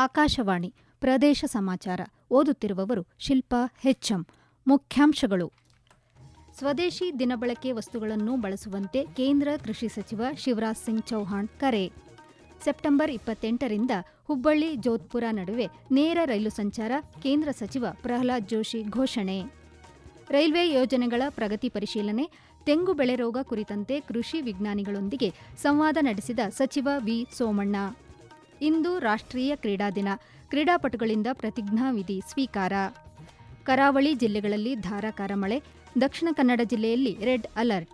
ಆಕಾಶವಾಣಿ, ಪ್ರದೇಶ ಸಮಾಚಾರ. ಓದುತ್ತಿರುವವರು ಶಿಲ್ಪಾ ಹೆಚ್ಎಂ ಮುಖ್ಯಾಂಶಗಳು. ಸ್ವದೇಶಿ ದಿನಬಳಕೆ ವಸ್ತುಗಳನ್ನು ಬಳಸುವಂತೆ ಕೇಂದ್ರ ಕೃಷಿ ಸಚಿವ ಶಿವರಾಜ್ ಸಿಂಗ್ ಚೌಹಾಣ್ ಕರೆ. ಸೆಪ್ಟೆಂಬರ್ ಇಪ್ಪತ್ತೆಂಟರಿಂದ ಹುಬ್ಬಳ್ಳಿ, ಜೋಧ್ಪುರ ನಡುವೆ ನೇರ ರೈಲು ಸಂಚಾರ, ಕೇಂದ್ರ ಸಚಿವ ಪ್ರಹ್ಲಾದ್ ಜೋಶಿ ಘೋಷಣೆ. ರೈಲ್ವೆ ಯೋಜನೆಗಳ ಪ್ರಗತಿ ಪರಿಶೀಲನೆ, ತೆಂಗು ಬೆಳೆ ರೋಗ ಕುರಿತಂತೆ ಕೃಷಿ ವಿಜ್ಞಾನಿಗಳೊಂದಿಗೆ ಸಂವಾದ ನಡೆಸಿದ ಸಚಿವ ವಿ ಸೋಮಣ್ಣ. ಇಂದು ರಾಷ್ಟ್ರೀಯ ಕ್ರೀಡಾ ದಿನ. ಕ್ರೀಡಾಪಟುಗಳಿಂದ ಪ್ರತಿಜ್ಞಾವಿಧಿ ಸ್ವೀಕಾರ. ಕರಾವಳಿ ಜಿಲ್ಲೆಗಳಲ್ಲಿ ಧಾರಾಕಾರ ಮಳೆ. ದಕ್ಷಿಣ ಕನ್ನಡ ಜಿಲ್ಲೆಯಲ್ಲಿ ರೆಡ್ ಅಲರ್ಟ್.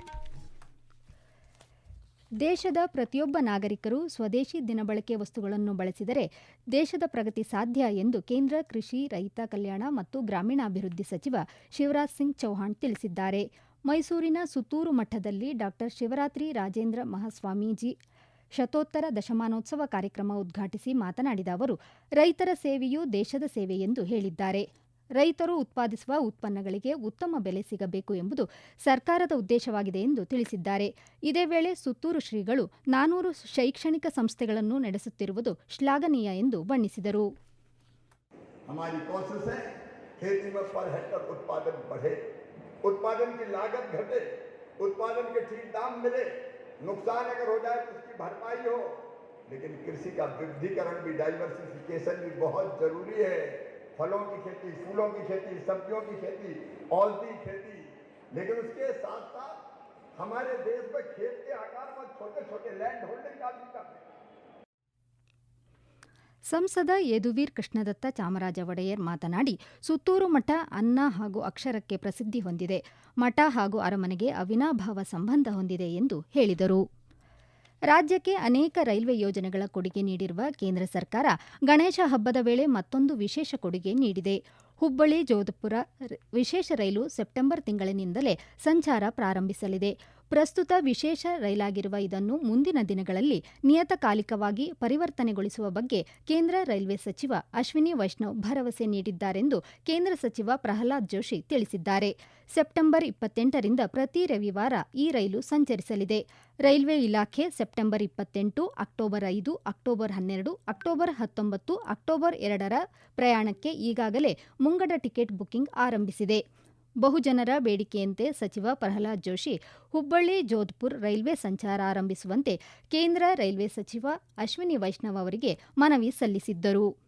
ದೇಶದ ಪ್ರತಿಯೊಬ್ಬ ನಾಗರಿಕರು ಸ್ವದೇಶಿ ದಿನಬಳಕೆ ವಸ್ತುಗಳನ್ನು ಬಳಸಿದರೆ ದೇಶದ ಪ್ರಗತಿ ಸಾಧ್ಯ ಎಂದು ಕೇಂದ್ರ ಕೃಷಿ, ರೈತ ಕಲ್ಯಾಣ ಮತ್ತು ಗ್ರಾಮೀಣಾಭಿವೃದ್ಧಿ ಸಚಿವ ಶಿವರಾಜ್ ಸಿಂಗ್ ಚೌಹಾಣ್ ತಿಳಿಸಿದ್ದಾರೆ. ಮೈಸೂರಿನ ಸುತ್ತೂರು ಮಠದಲ್ಲಿ ಡಾ ಶಿವರಾತ್ರಿ ರಾಜೇಂದ್ರ ಮಹಾಸ್ವಾಮೀಜಿ ಶತೋತ್ತರ ದಶಮಾನೋತ್ಸವ ಕಾರ್ಯಕ್ರಮ ಉದ್ಘಾಟಿಸಿ ಮಾತನಾಡಿದ ಅವರು ರೈತರ ಸೇವೆಯೂ ದೇಶದ ಸೇವೆ ಎಂದು ಹೇಳಿದ್ದಾರೆ ರೈತರು ಉತ್ಪಾದಿಸುವ ಉತ್ಪನ್ನಗಳಿಗೆ ಉತ್ತಮ ಬೆಲೆ ಸಿಗಬೇಕು ಎಂಬುದು ಸರ್ಕಾರದ ಉದ್ದೇಶವಾಗಿದೆ ಎಂದು ತಿಳಿಸಿದ್ದಾರೆ ಇದೇ ವೇಳೆ ಸುತ್ತೂರು ಶ್ರೀಗಳು ನಾನೂರು ಶೈಕ್ಷಣಿಕ ಸಂಸ್ಥೆಗಳನ್ನು ನಡೆಸುತ್ತಿರುವುದು ಶ್ಲಾಘನೀಯ ಎಂದು ಬಣ್ಣಿಸಿದರು हमारी कोशिश है खेती में पर हेक्टर उत्पादन बढ़े उत्पादन की लागत घटे उत्पादन के ठीक दाम मिले नुकसान अगर हो जाए तो उसकी भरपाई हो। लेकिन कृषि का वृद्धिकरण भी डाइवर्सिफिकेशन भी बहुत ज़रूरी है। फलों की खेती, फूलों की खेती, सब्जियों की खेती, औषधि खेती। लेकिन उसके साथ साथ हमारे देश में खेत के आकार में छोटे छोटे लैंड होल्डिंग का भी कम हैं। ಸಂಸದ ಯದುವೀರ್ ಕೃಷ್ಣದತ್ತ ಚಾಮರಾಜ ಒಡೆಯರ್ ಮಾತನಾಡಿ, ಸುತ್ತೂರು ಮಠ ಅನ್ನ ಹಾಗೂ ಅಕ್ಷರಕ್ಕೆ ಪ್ರಸಿದ್ಧಿ ಹೊಂದಿದೆ. ಮಠ ಹಾಗೂ ಅರಮನೆಗೆ ಅವಿನಾಭಾವ ಸಂಬಂಧ ಹೊಂದಿದೆ ಎಂದು ಹೇಳಿದರು. ರಾಜ್ಯಕ್ಕೆ ಅನೇಕ ರೈಲ್ವೆ ಯೋಜನೆಗಳ ಕೊಡುಗೆ ನೀಡಿರುವ ಕೇಂದ್ರ ಸರ್ಕಾರ ಗಣೇಶ ಹಬ್ಬದ ವೇಳೆ ಮತ್ತೊಂದು ವಿಶೇಷ ಕೊಡುಗೆ ನೀಡಿದೆ. ಹುಬ್ಬಳ್ಳಿ, ಜೋಧಪುರ ವಿಶೇಷ ರೈಲು ಸೆಪ್ಟೆಂಬರ್ ತಿಂಗಳಿನಿಂದಲೇ ಸಂಚಾರ ಪ್ರಾರಂಭಿಸಲಿದೆ. ಪ್ರಸ್ತುತ ವಿಶೇಷ ರೈಲಾಗಿರುವ ಇದನ್ನು ಮುಂದಿನ ದಿನಗಳಲ್ಲಿ ನಿಯತಕಾಲಿಕವಾಗಿ ಪರಿವರ್ತನೆಗೊಳಿಸುವ ಬಗ್ಗೆ ಕೇಂದ್ರ ರೈಲ್ವೆ ಸಚಿವ ಅಶ್ವಿನಿ ವೈಷ್ಣವ್ ಭರವಸೆ ನೀಡಿದ್ದಾರೆಂದು ಕೇಂದ್ರ ಸಚಿವ ಪ್ರಹ್ಲಾದ್ ಜೋಶಿ ತಿಳಿಸಿದ್ದಾರೆ. ಸೆಪ್ಟೆಂಬರ್ ಇಪ್ಪತ್ತೆಂಟರಿಂದ ಪ್ರತಿ ರವಿವಾರ ಈ ರೈಲು ಸಂಚರಿಸಲಿದೆ. ರೈಲ್ವೆ ಇಲಾಖೆ ಸೆಪ್ಟೆಂಬರ್ ಇಪ್ಪತ್ತೆಂಟು, ಅಕ್ಟೋಬರ್ ಐದು, ಅಕ್ಟೋಬರ್ ಹನ್ನೆರಡು, ಅಕ್ಟೋಬರ್ ಹತ್ತೊಂಬತ್ತು, ಅಕ್ಟೋಬರ್ ಎರಡರ ಪ್ರಯಾಣಕ್ಕೆ ಈಗಾಗಲೇ ಮುಂಗಡ ಟಿಕೆಟ್ ಬುಕಿಂಗ್ ಆರಂಭಿಸಿದೆ. ಬಹುಜನರ ಬೇಡಿಕೆಯಂತೆ ಸಚಿವ ಪ್ರಹ್ಲಾದ್ ಜೋಶಿ ಹುಬ್ಬಳ್ಳಿ, ಜೋಧ್ಪುರ್ ರೈಲ್ವೆ ಸಂಚಾರ ಆರಂಭಿಸುವಂತೆ ಕೇಂದ್ರ ರೈಲ್ವೆ ಸಚಿವ ಅಶ್ವಿನಿ ವೈಷ್ಣವ್ ಅವರಿಗೆ ಮನವಿ ಸಲ್ಲಿಸಿದ್ದರು.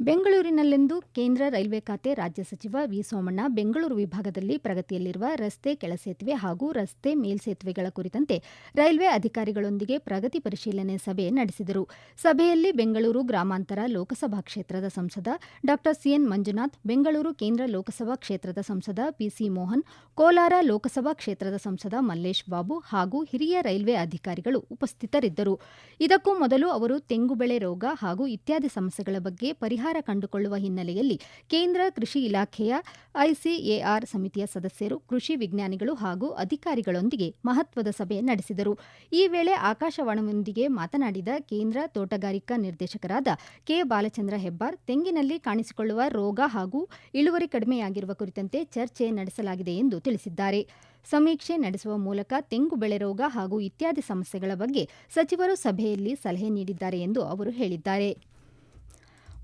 ಬೆಂಗಳೂರಿನಲ್ಲಿಂದು ಕೇಂದ್ರ ರೈಲ್ವೆ ಖಾತೆ ರಾಜ್ಯ ಸಚಿವ ವಿ ಸೋಮಣ್ಣ ಬೆಂಗಳೂರು ವಿಭಾಗದಲ್ಲಿ ಪ್ರಗತಿಯಲ್ಲಿರುವ ರಸ್ತೆ ಕೆಳಸೇತುವೆ ಹಾಗೂ ರಸ್ತೆ ಮೇಲ್ಸೇತುವೆಗಳ ಕುರಿತಂತೆ ರೈಲ್ವೆ ಅಧಿಕಾರಿಗಳೊಂದಿಗೆ ಪ್ರಗತಿ ಪರಿಶೀಲನೆ ಸಭೆ ನಡೆಸಿದರು. ಸಭೆಯಲ್ಲಿ ಬೆಂಗಳೂರು ಗ್ರಾಮಾಂತರ ಲೋಕಸಭಾ ಕ್ಷೇತ್ರದ ಸಂಸದ ಡಾ ಸಿಎನ್ ಮಂಜುನಾಥ್, ಬೆಂಗಳೂರು ಕೇಂದ್ರ ಲೋಕಸಭಾ ಕ್ಷೇತ್ರದ ಸಂಸದ ಪಿಸಿ ಮೋಹನ್, ಕೋಲಾರ ಲೋಕಸಭಾ ಕ್ಷೇತ್ರದ ಸಂಸದ ಮಲ್ಲೇಶ್ ಬಾಬು ಹಾಗೂ ಹಿರಿಯ ರೈಲ್ವೆ ಅಧಿಕಾರಿಗಳು ಉಪಸ್ಥಿತರಿದ್ದರು. ಇದಕ್ಕೂ ಮೊದಲು ಅವರು ತೆಂಗು ಬೆಳೆ ರೋಗ ಹಾಗೂ ಇತ್ಯಾದಿ ಸಮಸ್ಯೆಗಳ ಬಗ್ಗೆ ಪರಿಹಾರ ಕಂಡುಕೊಳ್ಳುವ ಹಿನ್ನೆಲೆಯಲ್ಲಿ ಕೇಂದ್ರ ಕೃಷಿ ಇಲಾಖೆಯ ಐಸಿಎಆರ್ ಸಮಿತಿಯ ಸದಸ್ಯರು, ಕೃಷಿ ವಿಜ್ಞಾನಿಗಳು ಹಾಗೂ ಅಧಿಕಾರಿಗಳೊಂದಿಗೆ ಮಹತ್ವದ ಸಭೆ ನಡೆಸಿದರು. ಈ ವೇಳೆ ಆಕಾಶವಾಣಿಯೊಂದಿಗೆ ಮಾತನಾಡಿದ ಕೇಂದ್ರ ತೋಟಗಾರಿಕಾ ನಿರ್ದೇಶಕರಾದ ಕೆ. ಬಾಲಚಂದ್ರ ಹೆಬ್ಬಾರ್, ತೆಂಗಿನಲ್ಲಿ ಕಾಣಿಸಿಕೊಳ್ಳುವ ರೋಗ ಹಾಗೂ ಇಳುವರಿ ಕಡಿಮೆಯಾಗಿರುವ ಕುರಿತಂತೆ ಚರ್ಚೆ ನಡೆಸಲಾಗಿದೆ ಎಂದು ತಿಳಿಸಿದ್ದಾರೆ. ಸಮೀಕ್ಷೆ ನಡೆಸುವ ಮೂಲಕ ತೆಂಗು ಬೆಳೆ ರೋಗ ಹಾಗೂ ಇತ್ಯಾದಿ ಸಮಸ್ಯೆಗಳ ಬಗ್ಗೆ ಸಚಿವರು ಸಭೆಯಲ್ಲಿ ಸಲಹೆ ನೀಡಿದ್ದಾರೆ ಎಂದು ಅವರು ಹೇಳಿದ್ದಾರೆ.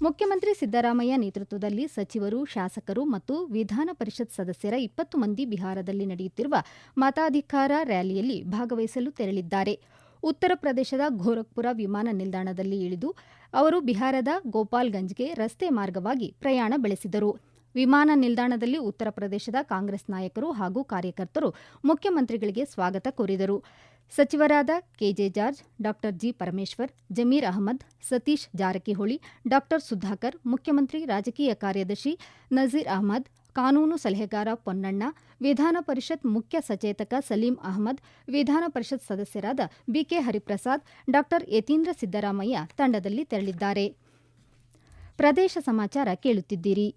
ಮುಖ್ಯಮಂತ್ರಿ ಸಿದ್ದರಾಮಯ್ಯ ನೇತೃತ್ವದಲ್ಲಿ ಸಚಿವರು, ಶಾಸಕರು ಮತ್ತು ವಿಧಾನ ಪರಿಷತ್ ಸದಸ್ಯರ ಇಪ್ಪತ್ತು ಮಂದಿ ಬಿಹಾರದಲ್ಲಿ ನಡೆಯುತ್ತಿರುವ ಮತಾಧಿಕಾರ ರ್ಯಾಲಿಯಲ್ಲಿ ಭಾಗವಹಿಸಲು ತೆರಳಿದ್ದಾರೆ. ಉತ್ತರ ಪ್ರದೇಶದ ಗೋರಖ್ಪುರ ವಿಮಾನ ನಿಲ್ದಾಣದಲ್ಲಿ ಇಳಿದು ಅವರು ಬಿಹಾರದ ಗೋಪಾಲ್ಗಂಜ್ಗೆ ರಸ್ತೆ ಮಾರ್ಗವಾಗಿ ಪ್ರಯಾಣ ಬೆಳೆಸಿದರು. ವಿಮಾನ ನಿಲ್ದಾಣದಲ್ಲಿ ಉತ್ತರ ಪ್ರದೇಶದ ಕಾಂಗ್ರೆಸ್ ನಾಯಕರು ಹಾಗೂ ಕಾರ್ಯಕರ್ತರು ಮುಖ್ಯಮಂತ್ರಿಗಳಿಗೆ ಸ್ವಾಗತ ಕೋರಿದರು. ಸಚಿವರಾದ ಕೆಜೆ ಜಾರ್ಜ್ ಡಾ ಜಿ ಪರಮೇಶ್ವರ್, ಜಮೀರ್ ಅಹಮದ್, ಸತೀಶ್ ಜಾರಕಿಹೊಳಿ ಡಾ ಸುಧಾಕರ್, ಮುಖ್ಯಮಂತ್ರಿ ರಾಜಕೀಯ ಕಾರ್ಯದರ್ಶಿ ನಜೀರ್ ಅಹಮದ್, ಕಾನೂನು ಸಲಹೆಗಾರ ಪೊನ್ನಣ್ಣ, ವಿಧಾನ ಪರಿಷತ್ ಮುಖ್ಯ ಸಚೇತಕ ಸಲೀಂ ಅಹಮದ್, ವಿಧಾನ ಪರಿಷತ್ ಸದಸ್ಯರಾದ ಬಿಕೆ ಹರಿಪ್ರಸಾದ್ ಡಾ ಯತೀಂದ್ರ ಸಿದ್ದರಾಮಯ್ಯ ತಂಡದಲ್ಲಿ ತೆರಳಿದ್ದಾರೆ. ಪ್ರದೇಶ ಸಮಾಚಾರ ಕೇಳುತ್ತಿದ್ದೀರಿ.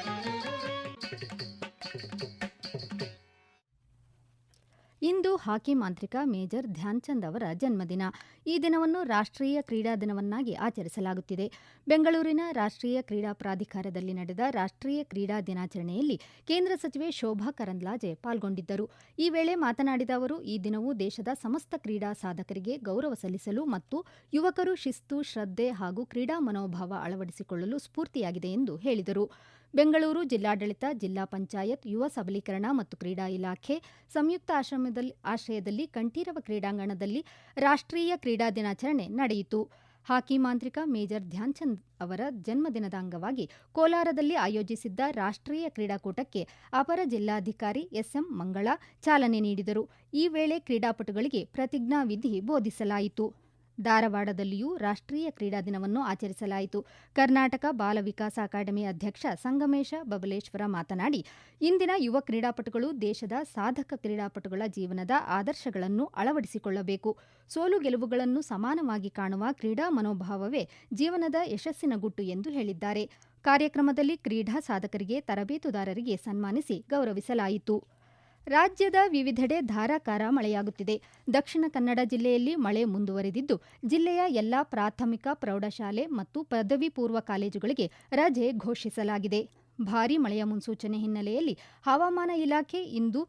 ಹಾಕಿ ಮಾಂತ್ರಿಕ ಮೇಜರ್ ಧ್ಯಾನ್ಚಂದ್ ಅವರ ಜನ್ಮದಿನ. ಈ ದಿನವನ್ನು ರಾಷ್ಟ್ರೀಯ ಕ್ರೀಡಾ ದಿನವನ್ನಾಗಿ ಆಚರಿಸಲಾಗುತ್ತಿದೆ. ಬೆಂಗಳೂರಿನ ರಾಷ್ಟ್ರೀಯ ಕ್ರೀಡಾ ಪ್ರಾಧಿಕಾರದಲ್ಲಿ ನಡೆದ ರಾಷ್ಟ್ರೀಯ ಕ್ರೀಡಾ ದಿನಾಚರಣೆಯಲ್ಲಿ ಕೇಂದ್ರ ಸಚಿವೆ ಶೋಭಾ ಕರಂದ್ಲಾಜೆ ಪಾಲ್ಗೊಂಡಿದ್ದರು. ಈ ವೇಳೆ ಮಾತನಾಡಿದ ಅವರು, ಈ ದಿನವು ದೇಶದ ಸಮಸ್ತ ಕ್ರೀಡಾ ಸಾಧಕರಿಗೆ ಗೌರವ ಸಲ್ಲಿಸಲು ಮತ್ತು ಯುವಕರು ಶಿಸ್ತು, ಶ್ರದ್ಧೆ ಹಾಗೂ ಕ್ರೀಡಾ ಮನೋಭಾವ ಅಳವಡಿಸಿಕೊಳ್ಳಲು ಸ್ಫೂರ್ತಿಯಾಗಿದೆ ಎಂದು ಹೇಳಿದರು. ಬೆಂಗಳೂರು ಜಿಲ್ಲಾಡಳಿತ, ಜಿಲ್ಲಾ ಪಂಚಾಯತ್, ಯುವ ಸಬಲೀಕರಣ ಮತ್ತು ಕ್ರೀಡಾ ಇಲಾಖೆ ಸಂಯುಕ್ತ ಆಶ್ರಮದಲ್ಲಿ ಆಶ್ರಯದಲ್ಲಿ ಕಂಠೀರವ ಕ್ರೀಡಾಂಗಣದಲ್ಲಿ ರಾಷ್ಟ್ರೀಯ ಕ್ರೀಡಾ ದಿನಾಚರಣೆ ನಡೆಯಿತು. ಹಾಕಿ ಮಾಂತ್ರಿಕ ಮೇಜರ್ ಧ್ಯಾನ್ಚಂದ್ ಅವರ ಜನ್ಮದಿನದ ಅಂಗವಾಗಿ ಕೋಲಾರದಲ್ಲಿ ಆಯೋಜಿಸಿದ್ದ ರಾಷ್ಟ್ರೀಯ ಕ್ರೀಡಾಕೂಟಕ್ಕೆ ಅಪರ ಜಿಲ್ಲಾಧಿಕಾರಿ ಎಸ್ಎಂ ಮಂಗಳ ಚಾಲನೆ ನೀಡಿದರು. ಈ ವೇಳೆ ಕ್ರೀಡಾಪಟುಗಳಿಗೆ ಪ್ರತಿಜ್ಞಾವಿಧಿ ಬೋಧಿಸಲಾಯಿತು. ಧಾರವಾಡದಲ್ಲಿಯೂ ರಾಷ್ಟ್ರೀಯ ಕ್ರೀಡಾ ದಿನವನ್ನು ಆಚರಿಸಲಾಯಿತು. ಕರ್ನಾಟಕ ಬಾಲ ವಿಕಾಸ ಅಕಾಡೆಮಿ ಅಧ್ಯಕ್ಷ ಸಂಗಮೇಶ ಬಬಲೇಶ್ವರ ಮಾತನಾಡಿ, ಇಂದಿನ ಯುವ ಕ್ರೀಡಾಪಟುಗಳು ದೇಶದ ಸಾಧಕ ಕ್ರೀಡಾಪಟುಗಳ ಜೀವನದ ಆದರ್ಶಗಳನ್ನು ಅಳವಡಿಸಿಕೊಳ್ಳಬೇಕು. ಸೋಲು ಗೆಲುವುಗಳನ್ನು ಸಮಾನವಾಗಿ ಕಾಣುವ ಕ್ರೀಡಾ ಮನೋಭಾವವೇ ಜೀವನದ ಯಶಸ್ಸಿನ ಗುಟ್ಟು ಎಂದು ಹೇಳಿದ್ದಾರೆ. ಕಾರ್ಯಕ್ರಮದಲ್ಲಿ ಕ್ರೀಡಾ ಸಾಧಕರಿಗೆ, ತರಬೇತುದಾರರಿಗೆ ಸನ್ಮಾನಿಸಿ ಗೌರವಿಸಲಾಯಿತು. ರಾಜ್ಯದ ವಿವಿಧೆಡೆ ಧಾರಾಕಾರ ಮಳೆಯಾಗುತ್ತಿದೆ. ದಕ್ಷಿಣ ಕನ್ನಡ ಜಿಲ್ಲೆಯಲ್ಲಿ ಮಳೆ ಮುಂದುವರೆದಿದ್ದು, ಜಿಲ್ಲೆಯ ಎಲ್ಲಾ ಪ್ರಾಥಮಿಕ, ಪ್ರೌಢಶಾಲೆ ಮತ್ತು ಪದವಿ ಪೂರ್ವ ಕಾಲೇಜುಗಳಿಗೆ ರಜೆ ಘೋಷಿಸಲಾಗಿದೆ. ಭಾರೀ ಮಳೆಯ ಮುನ್ಸೂಚನೆ ಹಿನ್ನೆಲೆಯಲ್ಲಿ ಹವಾಮಾನ ಇಲಾಖೆ ಇಂದು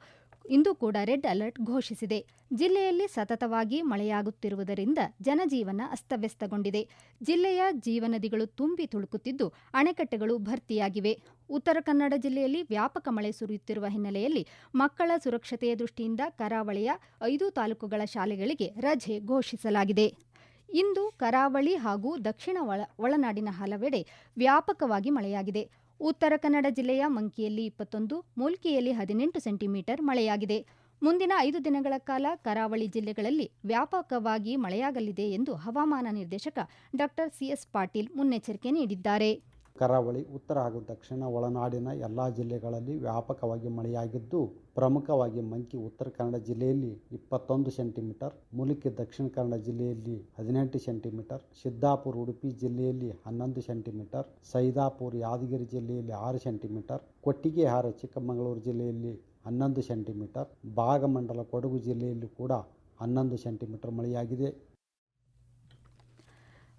ಇಂದು ಕೂಡ ರೆಡ್ ಅಲರ್ಟ್ ಘೋಷಿಸಿದೆ. ಜಿಲ್ಲೆಯಲ್ಲಿ ಸತತವಾಗಿ ಮಳೆಯಾಗುತ್ತಿರುವುದರಿಂದ ಜನಜೀವನ ಅಸ್ತವ್ಯಸ್ತಗೊಂಡಿದೆ. ಜಿಲ್ಲೆಯ ಜೀವನದಿಗಳು ತುಂಬಿ ತುಳುಕುತ್ತಿದ್ದು ಅಣೆಕಟ್ಟೆಗಳು ಭರ್ತಿಯಾಗಿವೆ. ಉತ್ತರ ಕನ್ನಡ ಜಿಲ್ಲೆಯಲ್ಲಿ ವ್ಯಾಪಕ ಮಳೆ ಸುರಿಯುತ್ತಿರುವ ಹಿನ್ನೆಲೆಯಲ್ಲಿ ಮಕ್ಕಳ ಸುರಕ್ಷತೆಯ ದೃಷ್ಟಿಯಿಂದ ಕರಾವಳಿಯ ಐದು ತಾಲೂಕುಗಳ ಶಾಲೆಗಳಿಗೆ ರಜೆ ಘೋಷಿಸಲಾಗಿದೆ. ಇಂದು ಕರಾವಳಿ ಹಾಗೂ ದಕ್ಷಿಣ ಒಳ, ಒಳನಾಡಿನ ಹಲವೆಡೆ ವ್ಯಾಪಕವಾಗಿ ಮಳೆಯಾಗಿದೆ. ಉತ್ತರ ಕನ್ನಡ ಜಿಲ್ಲೆಯ ಮಂಕಿಯಲ್ಲಿ ಇಪ್ಪತ್ತೊಂದು, ಮೂಲ್ಕಿಯಲ್ಲಿ ಹದಿನೆಂಟು ಸೆಂಟಿಮೀಟರ್ ಮಳೆಯಾಗಿದೆ. ಮುಂದಿನ ಐದು ದಿನಗಳ ಕಾಲ ಕರಾವಳಿ ಜಿಲ್ಲೆಗಳಲ್ಲಿ ವ್ಯಾಪಕವಾಗಿ ಮಳೆಯಾಗಲಿದೆ ಎಂದು ಹವಾಮಾನ ನಿರ್ದೇಶಕ ಡಾಕ್ಟರ್ ಸಿಎಸ್ ಪಾಟೀಲ್ ಮುನ್ನೆಚ್ಚರಿಕೆ ನೀಡಿದ್ದಾರೆ. ಕರಾವಳಿ, ಉತ್ತರ ಹಾಗೂ ದಕ್ಷಿಣ ಒಳನಾಡಿನ ಎಲ್ಲ ಜಿಲ್ಲೆಗಳಲ್ಲಿ ವ್ಯಾಪಕವಾಗಿ ಮಳೆಯಾಗಿದ್ದು, ಪ್ರಮುಖವಾಗಿ ಮಂಕಿ ಉತ್ತರ ಕನ್ನಡ ಜಿಲ್ಲೆಯಲ್ಲಿ ಇಪ್ಪತ್ತೊಂದು ಸೆಂಟಿಮೀಟರ್, ಮುಲುಕಿ ದಕ್ಷಿಣ ಕನ್ನಡ ಜಿಲ್ಲೆಯಲ್ಲಿ ಹದಿನೆಂಟು ಸೆಂಟಿಮೀಟರ್, ಸಿದ್ದಾಪುರ, ಉಡುಪಿ ಜಿಲ್ಲೆಯಲ್ಲಿ ಹನ್ನೊಂದು ಸೆಂಟಿಮೀಟರ್, ಸೈದಾಪುರ, ಯಾದಗಿರಿ ಜಿಲ್ಲೆಯಲ್ಲಿ ಆರು ಸೆಂಟಿಮೀಟರ್, ಕೊಟ್ಟಿಗೆಹಾರ, ಚಿಕ್ಕಮಗಳೂರು ಜಿಲ್ಲೆಯಲ್ಲಿ ಹನ್ನೊಂದು ಸೆಂಟಿಮೀಟರ್, ಭಾಗಮಂಡಲ, ಕೊಡಗು ಜಿಲ್ಲೆಯಲ್ಲಿ ಕೂಡ ಹನ್ನೊಂದು ಸೆಂಟಿಮೀಟರ್ ಮಳೆಯಾಗಿದೆ.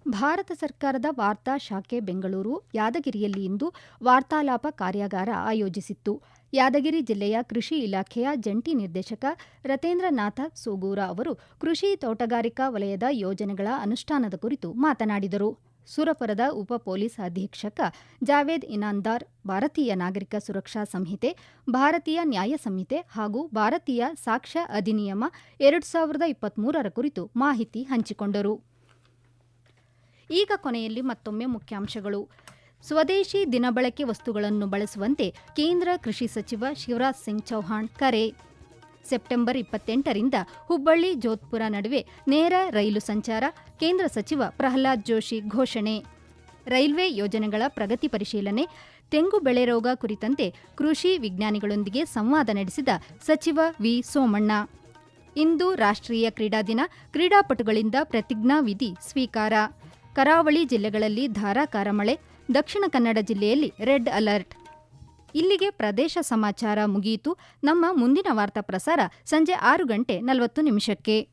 ಭಾರತ ಸರ್ಕಾರದ ವಾರ್ತಾ ಶಾಖೆ ಬೆಂಗಳೂರು, ಯಾದಗಿರಿಯಲ್ಲಿ ಇಂದು ವಾರ್ತಾಲಾಪ ಕಾರ್ಯಾಗಾರ ಆಯೋಜಿಸಿತ್ತು. ಯಾದಗಿರಿ ಜಿಲ್ಲೆಯ ಕೃಷಿ ಇಲಾಖೆಯ ಜಂಟಿ ನಿರ್ದೇಶಕ ರತೇಂದ್ರನಾಥ ಸೂಗೂರ ಅವರು ಕೃಷಿ ತೋಟಗಾರಿಕಾ ವಲಯದ ಯೋಜನೆಗಳ ಅನುಷ್ಠಾನದ ಕುರಿತು ಮಾತನಾಡಿದರು. ಸುರಪುರದ ಉಪ ಪೊಲೀಸ್ ಅಧೀಕ್ಷಕ ಜಾವೇದ್ ಇನಾಂದಾರ್, ಭಾರತೀಯ ನಾಗರಿಕ ಸುರಕ್ಷಾ ಸಂಹಿತೆ, ಭಾರತೀಯ ನ್ಯಾಯ ಸಂಹಿತೆ ಹಾಗೂ ಭಾರತೀಯ ಸಾಕ್ಷ್ಯ ಅಧಿನಿಯಮ ಎರಡು ಸಾವಿರದ ಇಪ್ಪತ್ಮೂರರ ಕುರಿತು ಮಾಹಿತಿ ಹಂಚಿಕೊಂಡರು. ಈಗ ಕೊನೆಯಲ್ಲಿ ಮತ್ತೊಮ್ಮೆ ಮುಖ್ಯಾಂಶಗಳು. ಸ್ವದೇಶಿ ದಿನಬಳಕೆ ವಸ್ತುಗಳನ್ನು ಬಳಸುವಂತೆ ಕೇಂದ್ರ ಕೃಷಿ ಸಚಿವ ಶಿವರಾಜ್ ಸಿಂಗ್ ಚೌಹಾಣ್ ಕರೆ. ಸೆಪ್ಟೆಂಬರ್ ಇಪ್ಪತ್ತೆಂಟರಿಂದ ಹುಬ್ಬಳ್ಳಿ, ಜೋಧ್ಪುರ ನಡುವೆ ನೇರ ರೈಲು ಸಂಚಾರ, ಕೇಂದ್ರ ಸಚಿವ ಪ್ರಹ್ಲಾದ್ ಜೋಶಿ ಘೋಷಣೆ. ರೈಲ್ವೆ ಯೋಜನೆಗಳ ಪ್ರಗತಿ ಪರಿಶೀಲನೆ, ತೆಂಗು ಬೆಳೆ ರೋಗ ಕುರಿತಂತೆ ಕೃಷಿ ವಿಜ್ಞಾನಿಗಳೊಂದಿಗೆ ಸಂವಾದ ನಡೆಸಿದ ಸಚಿವ ವಿ ಸೋಮಣ್ಣ. ಇಂದು ರಾಷ್ಟ್ರೀಯ ಕ್ರೀಡಾ ದಿನ, ಕ್ರೀಡಾಪಟುಗಳಿಂದ ಪ್ರತಿಜ್ಞಾ ವಿಧಿ ಸ್ವೀಕಾರ. ಕರಾವಳಿ ಜಿಲ್ಲೆಗಳಲ್ಲಿ ಧಾರಾಕಾರ ಮಳೆ, ದಕ್ಷಿಣ ಕನ್ನಡ ಜಿಲ್ಲೆಯಲ್ಲಿ ರೆಡ್ ಅಲರ್ಟ್. ಇಲ್ಲಿಗೆ ಪ್ರದೇಶ ಸಮಾಚಾರ ಮುಗಿಯಿತು. ನಮ್ಮ ಮುಂದಿನ ವಾರ್ತಾ ಪ್ರಸಾರ ಸಂಜೆ ಆರು ಗಂಟೆ ನಲವತ್ತು ನಿಮಿಷಕ್ಕೆ.